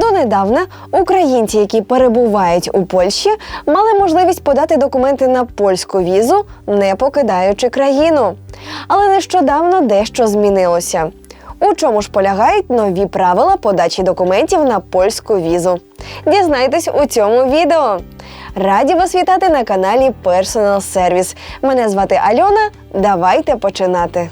Донедавна українці, які перебувають у Польщі, мали можливість подати документи на польську візу, не покидаючи країну. Але нещодавно дещо змінилося. У чому ж полягають нові правила подачі документів на польську візу? Дізнайтесь у цьому відео. Раді вас вітати на каналі Personal Service. Мене звати Альона. Давайте починати.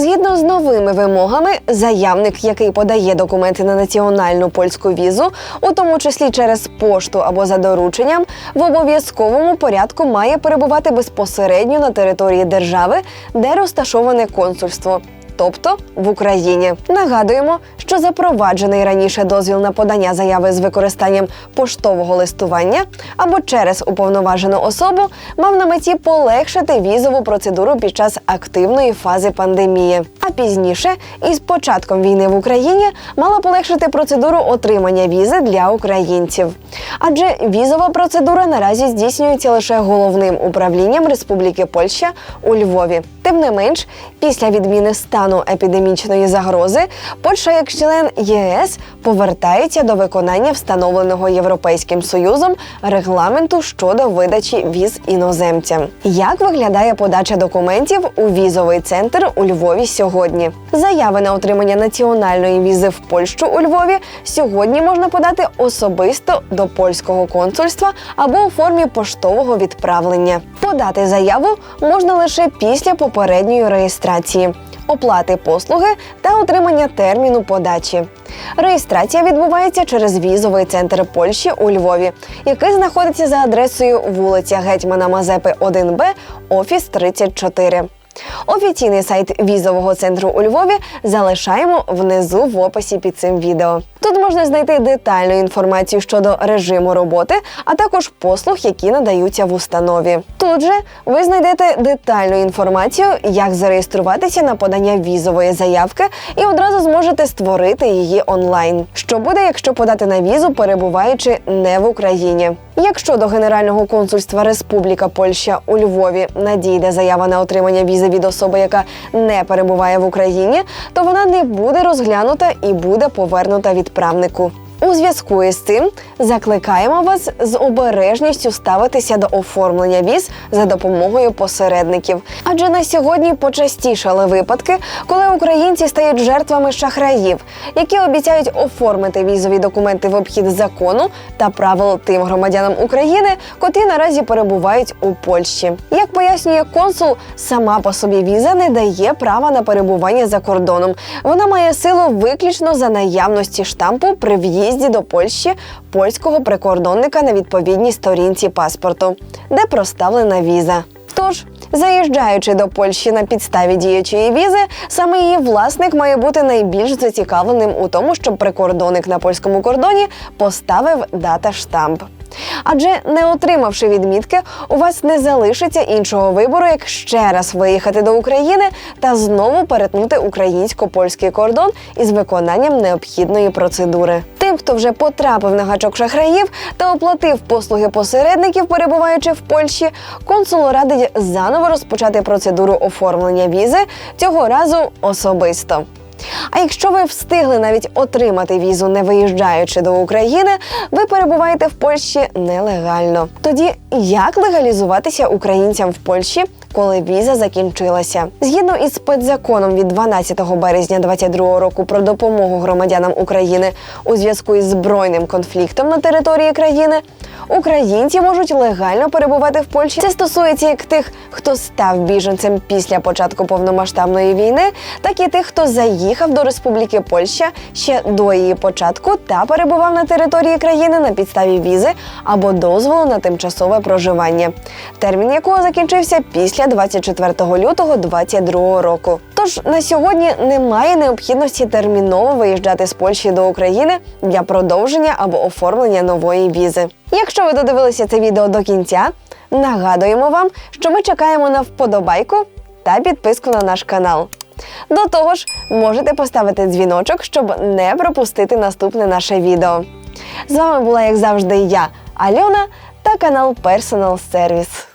Згідно з новими вимогами, заявник, який подає документи на національну польську візу, у тому числі через пошту або за дорученням, в обов'язковому порядку має перебувати безпосередньо на території держави, де розташоване консульство. Тобто в Україні нагадуємо, що запроваджений раніше дозвіл на подання заяви з використанням поштового листування або через уповноважену особу мав на меті полегшити візову процедуру під час активної фази пандемії. А пізніше, із початком війни в Україні, мала полегшити процедуру отримання візи для українців. Адже візова процедура наразі здійснюється лише головним управлінням Республіки Польща у Львові. Тим не менш, після відміни стану епідемічної загрози, Польща як член ЄС повертається до виконання встановленого Європейським Союзом регламенту щодо видачі віз іноземцям. Як виглядає подача документів у візовий центр у Львові сьогодні? Заяви на отримання національної візи в Польщу у Львові сьогодні можна подати особисто до польського консульства або у формі поштового відправлення. Подати заяву можна лише після попередньої реєстрації. Оплати послуги та отримання терміну подачі. Реєстрація відбувається через візовий центр Польщі у Львові, який знаходиться за адресою вулиця Гетьмана Мазепи, 1Б, офіс 34. Офіційний сайт візового центру у Львові залишаємо внизу в описі під цим відео. Тут можна знайти детальну інформацію щодо режиму роботи, а також послуг, які надаються в установі. Тут же ви знайдете детальну інформацію, як зареєструватися на подання візової заявки, і одразу зможете створити її онлайн. Що буде, якщо подати на візу, перебуваючи не в Україні? Якщо до Генерального консульства Республіка Польща у Львові надійде заява на отримання візи від особи, яка не перебуває в Україні, то вона не буде розглянута і буде повернута відправнику. У зв'язку із цим закликаємо вас з обережністю ставитися до оформлення віз за допомогою посередників. Адже на сьогодні почастішали випадки, коли українці стають жертвами шахраїв, які обіцяють оформити візові документи в обхід закону та правил тим громадянам України, котрі наразі перебувають у Польщі. Як пояснює консул, сама по собі віза не дає права на перебування за кордоном. Вона має силу виключно за наявності штампу при в'їзді в'їзді до Польщі польського прикордонника на відповідній сторінці паспорту, де проставлена віза. Тож, заїжджаючи до Польщі на підставі діючої візи, саме її власник має бути найбільш зацікавленим у тому, щоб прикордонник на польському кордоні поставив дата штамп. Адже не отримавши відмітки, у вас не залишиться іншого вибору, як ще раз виїхати до України та знову перетнути українсько-польський кордон із виконанням необхідної процедури. Тим, хто вже потрапив на гачок шахраїв та оплатив послуги посередників, перебуваючи в Польщі, консул радить заново розпочати процедуру оформлення візи цього разу особисто. А якщо ви встигли навіть отримати візу, не виїжджаючи до України, ви перебуваєте в Польщі нелегально. Тоді як легалізуватися українцям в Польщі? Коли віза закінчилася, згідно із спецзаконом від 12 березня 2022 року про допомогу громадянам України у зв'язку із збройним конфліктом на території країни, українці можуть легально перебувати в Польщі. Це стосується як тих, хто став біженцем після початку повномасштабної війни, так і тих, хто заїхав до Республіки Польща ще до її початку та перебував на території країни на підставі візи або дозволу на тимчасове проживання, термін якого закінчився після 24 лютого 2022 року. Тож на сьогодні немає необхідності терміново виїжджати з Польщі до України для продовження або оформлення нової візи. Якщо ви додивилися це відео до кінця, нагадуємо вам, що ми чекаємо на вподобайку та підписку на наш канал. До того ж, можете поставити дзвіночок, щоб не пропустити наступне наше відео. З вами була, як завжди, я, Альона та канал Personal Service.